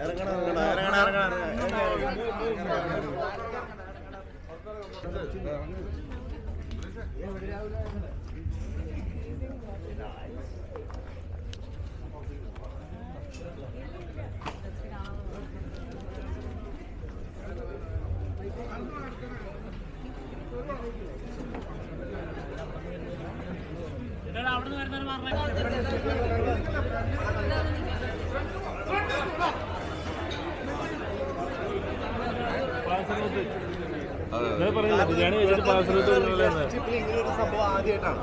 ഇറങ്ങണം. ഇറങ്ങണം ഇറങ്ങണം പറഞ്ഞില്ല ബിരിയാണി കഴിച്ചിട്ട് പാർസൽ ഇങ്ങനെ ഒരു സംഭവം ആദ്യമായിട്ടാണ്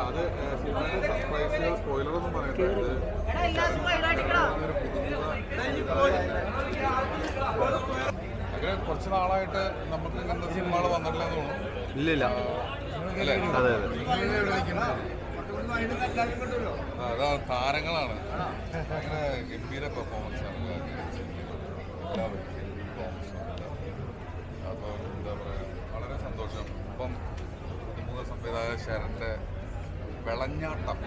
അത് സിനിമയുടെ സർപ്രൈസുകൾ സ്പോയിലറൊന്നും പറയണ്ട ഇത് അങ്ങനെ കുറച്ച് നാളായിട്ട് നമുക്ക് ഇങ്ങനത്തെ സിനിമകൾ വന്നിട്ടില്ലെന്ന് തോന്നുന്നു ഇല്ലില്ല അതെ അതെ. ആ, അതാ താരങ്ങളാണ് ഭയങ്കര ഗംഭീര പെർഫോമൻസ് ആണ് എല്ലാവരും performance ആണ്. അപ്പോൾ എന്താ പറയുക വളരെ സന്തോഷം ഇപ്പം പുതുമുഖ സംവിധായക ശരന്റെ വിളഞ്ഞാട്ടം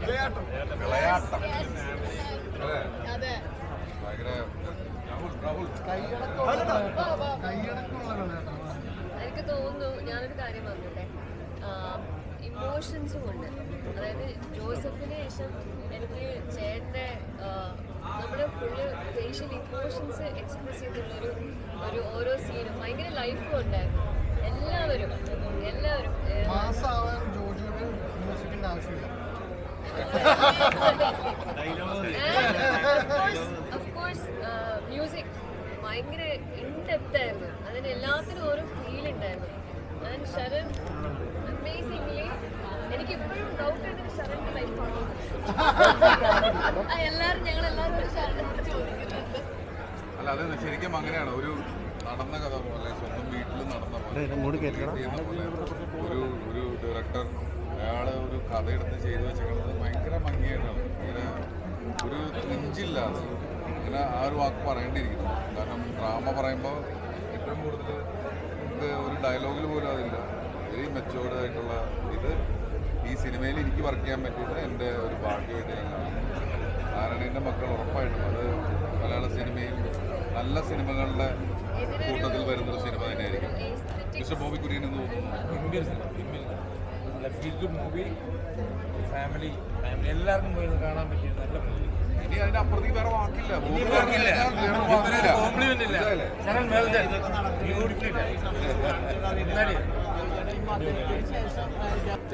വിളയാട്ടം അല്ലേ ഭയങ്കര എനിക്ക് തോന്നുന്നു ഞാനൊരു കാര്യം പറഞ്ഞോട്ടെ ഇമോഷൻസും ഉണ്ട്. അതായത് ജോസഫിന് ശേഷം എനിക്ക് ചേട്ടന്റെ നമ്മുടെ ഫുള്ള് ഫേഷ്യൽ ഇമോഷൻസ് എക്സ്പ്രസ് ചെയ്തിട്ടുള്ളൊരു ഒരു ഓരോ സീനും ഭയങ്കര ലൈഫും ഉണ്ടായിരുന്നു. എല്ലാവരും എല്ലാവരും മ്യൂസിക് ഭയങ്കര ഇൻഡെപ്ത് ആയിരുന്നു. അതിന് എല്ലാത്തിനും ഓരോ ഫീൽ ഉണ്ടായിരുന്നു. ഞാൻ ശരൺ അമേസിംഗ്ലി എനിക്ക് ഇപ്പോഴും ഡൗട്ട് ഉണ്ട് ശരണിന്റെ ലൈഫാണോ എല്ലാവരും ഞങ്ങൾ എല്ലാവരും ശരണിനോട് ചോദിക്കുന്നുണ്ട്. അല്ല അത് ശരിക്കും അങ്ങനെയാണ്. ഒരു നടന്ന കഥ പോലെ സ്വന്തം വീട്ടിൽ നടന്ന പോലെ. ഒരു ഒരു ഡയറക്ടർ അയാൾ ഒരു കഥ എടുത്ത് ചെയ്തു വെച്ചേക്കുന്നത് ഭയങ്കര ഭംഗിയായിട്ടാണ്. ഭയങ്കര ഒരു നെഞ്ചില്ലാതെ അങ്ങനെ ആ ഒരു വാക്ക് പറയേണ്ടിയിരിക്കുന്നു. കാരണം ഡ്രാമ പറയുമ്പോൾ ഏറ്റവും കൂടുതൽ നമുക്ക് ഒരു ഡയലോഗിൽ പോലും അതില്ല. വെരി മെച്ചോർഡ് ആയിട്ടുള്ള ഇത്. ഈ സിനിമയിൽ എനിക്ക് വർക്ക് ചെയ്യാൻ പറ്റിയത് എന്റെ ഒരു ഭാഗ്യമായിട്ട് ഞാൻ കാണുന്നു നാരായണന്റെ മക്കൾ ഉറപ്പായിട്ടും അത് മലയാള സിനിമയിൽ നല്ല സിനിമകളുടെ കൂട്ടത്തിൽ വരുന്നൊരു സിനിമ തന്നെയായിരിക്കും. മിസ്റ്റർ ബോബി കുര്യൻ എന്ന് തോന്നുന്നു. Feel good movie family family എല്ലാവർക്കും പോയി കാണാൻ പറ്റിയ നല്ല മൂവി ഇനി അതിന്റെ അപ്പുറത്തേക്ക് വേറെ വാക്കില്ല. കോംപ്ലിമെന്റ് ഇല്ല. ബ്യൂട്ടിഫുൾ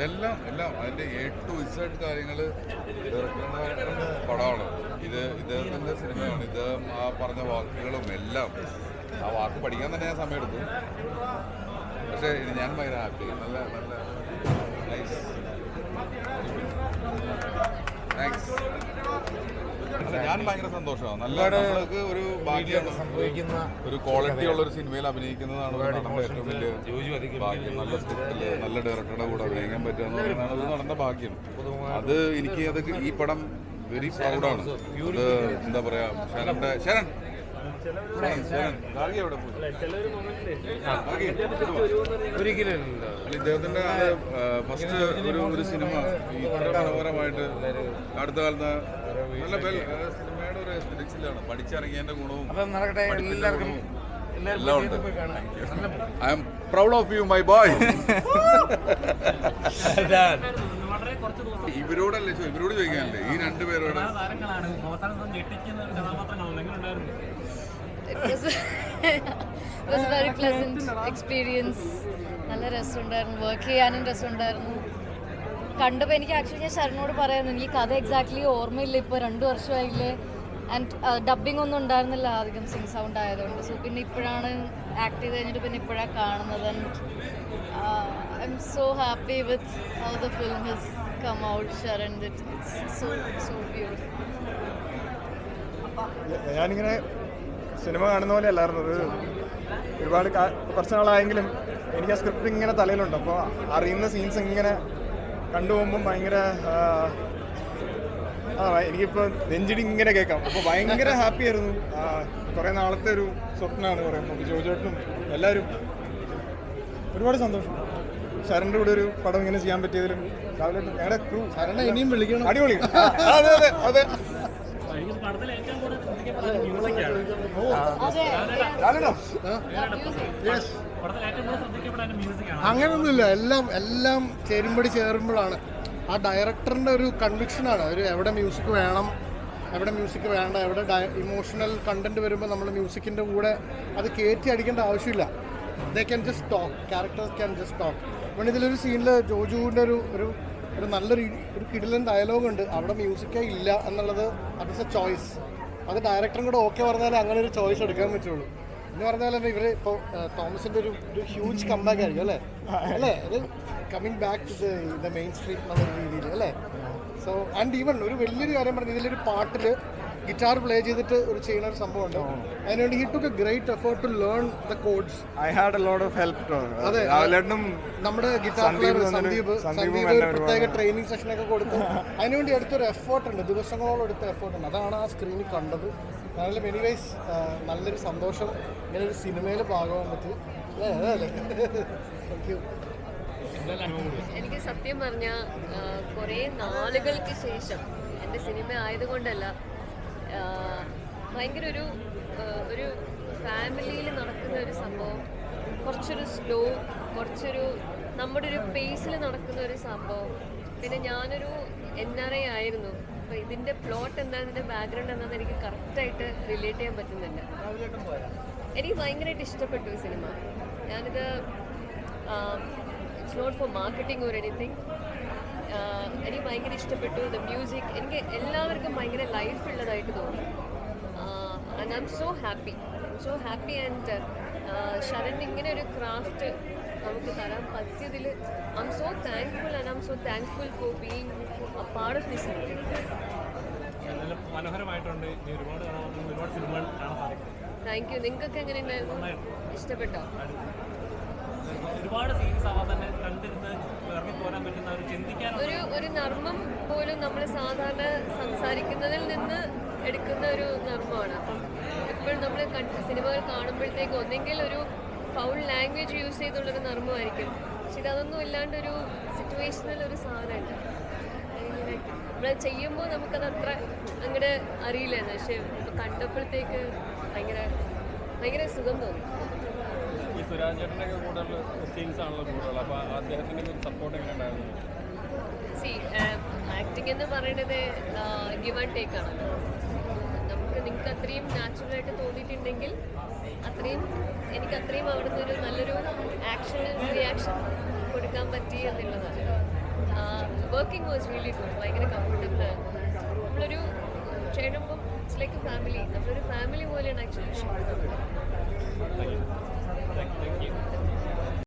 എല്ലാം എല്ലാം അതിന്റെ എ ടു ഇസഡ് കാര്യങ്ങൾ പടമാണ്. ഇത് ഇദ്ദേഹത്തിന്റെ സിനിമയാണ്. ഇത് ആ പറഞ്ഞ വാക്കുകളും എല്ലാം ആ വാക്ക് പഠിക്കാൻ തന്നെ ഞാൻ സമയമെടുത്തു. പക്ഷേ ഞാൻ ഭയങ്കര ഹാപ്പി നല്ല നല്ല നൈസ് താങ്ക്സ് ഞാൻ ഭയങ്കര സന്തോഷമാണ്. നല്ല നമ്മൾക്ക് ഒരു ഭാഗ്യമാണ് സംഭവിക്കുന്ന ഒരു ക്വാളിറ്റി ഉള്ള ഒരു സിനിമയിൽ അഭിനയിക്കുന്നതാണ് ഏറ്റവും വലിയ ഭാഗ്യം. നല്ല സ്ക്രിപ്റ്റിൽ നല്ല ഡയറക്ടറുടെ കൂടെ അഭിനയിക്കാൻ പറ്റുക എന്ന് പറയുന്നതാണ് ഒരു നടന്റെ ഭാഗ്യം. അത് എനിക്ക് അത് ഈ പടം വെരി പ്രൗഡാണ് അത് എന്താ പറയാ ശരണിന്റെ ശരൺ. ഒരിക്കലും ഇദ്ദേഹത്തിന്റെ ഫസ്റ്റ് ഒരു ഒരു സിനിമ ഇത്ര മനോഹരമായിട്ട് അടുത്ത കാലത്ത് പഠിച്ചിറങ്ങിയതിന്റെ ഗുണവും നടക്കട്ടെ എല്ലാവർക്കും എല്ലാം ഉണ്ട്. I'm proud of you my boy ഇവരോടല്ലേ ഇവരോട് ചോദിക്കാനല്ലേ? ഈ രണ്ടുപേരോട് experience was, it was a very pleasant experience. നല്ല രസമുണ്ടായിരുന്നു. വർക്ക് ചെയ്യാനും രസമുണ്ടായിരുന്നു. കണ്ടപ്പോൾ എനിക്ക് ആക്ച്വലി ഞാൻ ശരണോട് പറയായിരുന്നു എനിക്ക് കഥ എക്സാക്ട്ലി ഓർമ്മയില്ല ഇപ്പോൾ രണ്ട് വർഷമായില്ലേ? ആൻഡ് ഡബിങ് ഒന്നും ഉണ്ടായിരുന്നില്ല അധികം സിംഗ് സൗണ്ട് ആയതുകൊണ്ട്. സോ പിന്നെ ഇപ്പോഴാണ് ആക്ട് ചെയ്ത് കഴിഞ്ഞിട്ട് പിന്നെ ഇപ്പോഴാണ് കാണുന്നത്. And I'm so happy with how the film his come out sure it's so so beautiful ഞാനിങ്ങനെ സിനിമ കാണുന്ന പോലെ അല്ലായിരുന്നു. ഒരുപാട് കുറച്ച് നാളായെങ്കിലും എനിക്ക് ആ സ്ക്രിപ്റ്റ് ഇങ്ങനെ തലയിലുണ്ട്. അപ്പോൾ അറിയുന്ന സീൻസ് ഇങ്ങനെ കണ്ടുപോകുമ്പം ഭയങ്കര ആ, എനിക്കിപ്പോൾ നെഞ്ചിടി ഇങ്ങനെ കേൾക്കാം. അപ്പോൾ ഭയങ്കര ഹാപ്പി ആയിരുന്നു കുറേ നാളത്തെ ഒരു സ്വപ്നമാണ് പറയുമ്പോൾ ജോജോട്ടും എല്ലാവരും ഒരുപാട് സന്തോഷം. ശരണിന്റെ കൂടെ ഒരു പടം ഇങ്ങനെ ചെയ്യാൻ പറ്റിയതിലും രാവിലെ ഞങ്ങളുടെ ക്രൂ ശരണ ഇനിയും വിളിക്കണം. അടിപൊളി. അതെ അതെ അതെ. അങ്ങനെയൊന്നുമില്ല എല്ലാം എല്ലാം ചേരുമ്പടി ചേരുമ്പോഴാണ്. ആ ഡയറക്ടറിന്റെ ഒരു കൺവിക്ഷനാണ് ഒരു എവിടെ മ്യൂസിക് വേണം എവിടെ മ്യൂസിക് വേണ്ട എവിടെ ഇമോഷണൽ കണ്ടന്റ് വരുമ്പോൾ നമ്മൾ മ്യൂസിക്കിന്റെ കൂടെ അത് കയറ്റി അടിക്കേണ്ട ആവശ്യമില്ല. They can just talk characters can just talk ഇവിടെ ഇതിലൊരു സീനിൽ ജോജുവിന്റെ ഒരു ഒരു ഒരു നല്ലൊരു ഒരു കിടിലൻ ഡയലോഗ് ഉണ്ട്. അവിടെ മ്യൂസിക്കേ ഇല്ല എന്നുള്ളത് അത് എ ചോയ്സ് അത് ഡയറക്ടറും കൂടെ ഓക്കെ പറഞ്ഞാലേ അങ്ങനെ ഒരു ചോയ്സ് എടുക്കാൻ പറ്റുള്ളൂ. എന്ന് പറഞ്ഞാൽ തന്നെ ഇവർ ഇപ്പോൾ തോമസിന്റെ ഒരു ഒരു ഹ്യൂജ് കമ്പാക്ക് ആയിരിക്കും അല്ലേ? അല്ലേ? അത് coming back to the mainstream എന്നുള്ള രീതിയിൽ അല്ലേ? സോ ആൻഡ് ഈവൺ ഒരു വലിയൊരു കാര്യം പറഞ്ഞു ഇതിലൊരു പാട്ടിൽ ഗിറ്റാർ പ്ലേ ചെയ്തിട്ട് ഒരു ചെയ്യുന്ന ഒരു സംഭവമുണ്ട് അതിനുവേണ്ടി he took a great effort to learn the codes I had a lot of help അതെ. നമ്മുടെ ഗിറ്റാർ പ്ലെയർ സന്ദീപ് സന്ദീപും ഒരു പ്രത്യേക ട്രെയിനിങ് സെഷനൊക്കെ കൊടുത്തു. അതിനുവേണ്ടി എടുത്തൊരു എഫേർട്ട് ഉണ്ട്. ദിവസങ്ങളോളം എടുത്ത എഫേർട്ട് ഉണ്ട്. അതാണ് ആ സ്ക്രീനിൽ കണ്ടത്. നല്ല എനിവേസ് നല്ലൊരു സന്തോഷം. ഇങ്ങനെ ഒരു സിനിമയിൽ ഭാഗമാകാൻ പറ്റി. എനിക്ക് സത്യം പറഞ്ഞ കുറേ നാളുകൾക്ക് ശേഷം എന്റെ സിനിമ ആയതുകൊണ്ടല്ല ഭയങ്കര ഒരു ഒരു ഫാമിലിയിൽ നടക്കുന്ന ഒരു സംഭവം കുറച്ചൊരു സ്ലോ കുറച്ചൊരു നമ്മുടെ ഒരു പേസിൽ നടക്കുന്ന ഒരു സംഭവം. പിന്നെ ഞാനൊരു എൻ ആർ ഐ ആയിരുന്നു. അപ്പോൾ ഇതിന്റെ പ്ലോട്ട് എന്താണ് ഇതിന്റെ ബാക്ക്ഗ്രൗണ്ട് എന്താണെന്ന് എനിക്ക് കറക്റ്റായിട്ട് റിലേറ്റ് ചെയ്യാൻ പറ്റുന്നുണ്ട് എനിക്ക് ഭയങ്കരമായിട്ട് ഇഷ്ടപ്പെട്ടു ഈ സിനിമ. ഞാനിത് it's not for marketing or anything എനിക്ക് ഭയങ്കര ഇഷ്ടപ്പെട്ടു. ദ മ്യൂസിക് എനിക്ക് എല്ലാവർക്കും ഭയങ്കര ലൈഫ് ഉള്ളതായിട്ട് തോന്നി. And I'm so happy so happy and Sharan ഇങ്ങനെ ഒരു ക്രാഫ്റ്റ് നമുക്ക് തരാൻ പറ്റിയതിൽ I'm so thankful and I'm so thankful for being a part of this മനോഹരമായിട്ടുണ്ട്. ഒരുപാട് ഒരുപാട് സിനിമകൾ കാണാൻ സാധിക്കും. താങ്ക് യു നിങ്ങൾക്കൊക്കെ എങ്ങനെ ഉണ്ടായിരുന്നു ഇഷ്ടപ്പെട്ടോ? ഒരുപാട് സീരീസ് ആവാൻ തന്നെ കണ്ടിരുന്ന് ഇറങ്ങിപ്പോരാൻ പറ്റുന്ന ഒരു ചിന്തിക്കാൻ ഒരു ഒരു നർമ്മം പോലും നമ്മൾ സാധാരണ സംസാരിക്കുന്നതിൽ നിന്ന് എടുക്കുന്ന ഒരു നർമ്മമാണ്. അപ്പം എപ്പോഴും നമ്മൾ സിനിമകൾ കാണുമ്പോഴത്തേക്ക് ഒന്നെങ്കിൽ ഒരു ഫൗൾ ലാംഗ്വേജ് യൂസ് ചെയ്തുള്ളൊരു നർമ്മമായിരിക്കും. പക്ഷെ ഇതൊന്നും ഇല്ലാണ്ട് ഒരു സിറ്റുവേഷണൽ ഒരു സാധനമുണ്ട് നമ്മളത് ചെയ്യുമ്പോൾ നമുക്കത് അത്ര അങ്ങോട്ട് അറിയില്ലായിരുന്നു. പക്ഷെ കണ്ടപ്പോഴത്തേക്ക് ഭയങ്കര ഭയങ്കര സുഖം തോന്നി. സുരാജ് ചേട്ടന്റെ കൂടുതൽ സീൻസ് ആണല്ലോ കൂടുതൽ അപ്പോൾ അദ്ദേഹത്തിന്റെ ഒരു സപ്പോർട്ട് എങ്ങനെ ഉണ്ടായിരുന്നു? സി ആക്ടിങ് എന്ന് പറയുന്നത് ഗിവ് ആൻഡ് ടേക്ക് ആണല്ലോ നമുക്ക് നിങ്ങൾക്ക് അത്രയും നാച്ചുറലായിട്ട് തോന്നിയിട്ടുണ്ടെങ്കിൽ അത്രയും എനിക്ക് അത്രയും അവിടുന്ന് ഒരു നല്ലൊരു ആക്ഷൻ റിയാക്ഷൻ കൊടുക്കാൻ പറ്റി എന്നുള്ളതാണ്. വർക്കിംഗ് വാസ് റിയലി ഗുഡ് ഭയങ്കര കംഫർട്ടബിൾ ആയിരുന്നു നമ്മളൊരു ചേരുമ്പം ഇറ്റ്സ് ലൈക്ക് ഫാമിലി നമ്മളൊരു ഫാമിലി പോലെയാണ് ആക്ച്വലി Thank you.